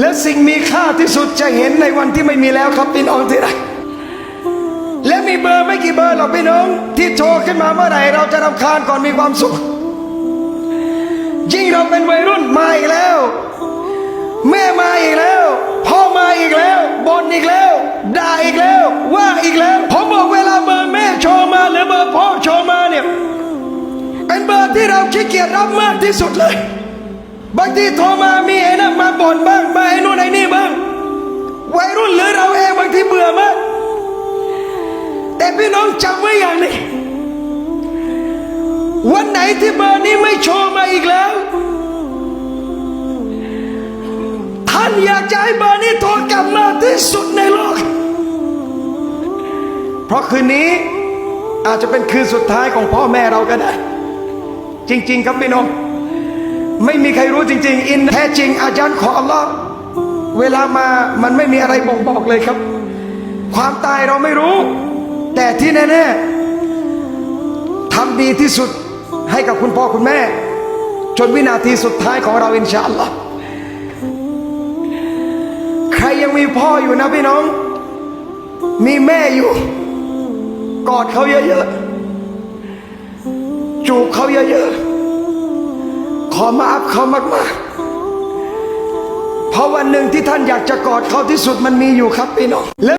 และสิ่งมีค่าที่สุดจะเห็นในวันที่ไม่มีแล้วครับพี่น้องที่รักและมีเบอร์ไม่กี่เบอร์หรอกพี่น้อง ที่โทรขึ้นมาเมื่อไหร่เราจะรำคาญก่อนมีความสุข ยิ่งเราเป็นวัยรุ่นมาอีกแล้ว แม่มาอีกแล้ว พ่อมาอีกแล้วบ่นอีกแล้วด่าอีกแล้ว ว่าอีกแล้วผมบอกเวลาเบอร์แม่โชว์มาหรือเบอร์พ่อโชว์มาเนี่ยเป็นเบอร์ที่เราขี้เกียจรับมากที่สุดเลย บางทีโทรมามีไอ้นั่นมาบ่นบ้า พี่น้องจำไว้อย่างนี้ วันไหนที่เบอร์นี้ไม่โชว์มาอีกแล้ว ท่านอยากจะให้เบอร์นี้โทรกลับมาที่สุดในโลก เพราะคืนนี้อาจจะเป็นคืนสุดท้ายของพ่อแม่เราก็ได้ จริง ๆ ครับพี่น้อง ไม่มีใครรู้จริง ๆ อินแท้จริง อาจารย์ขออัลลอฮ์เวลามามันไม่มีอะไรบ่งบอกเลยครับ ความตายเราไม่รู้ แต่ที่แน่ๆทำดีที่สุดให้กับคุณพ่อคุณแม่ จนวินาทีสุดท้ายของเราอินชาอัลลอฮ์ใครยังมีพ่ออยู่นะพี่น้อง มีแม่อยู่ กอดเขาเยอะๆ จูบเขาเยอะๆ ขอมาอัพเขามากๆ เพราะวันหนึ่งที่ท่านอยากจะกอดเขาที่สุดมันมีอยู่ครับพี่น้องและ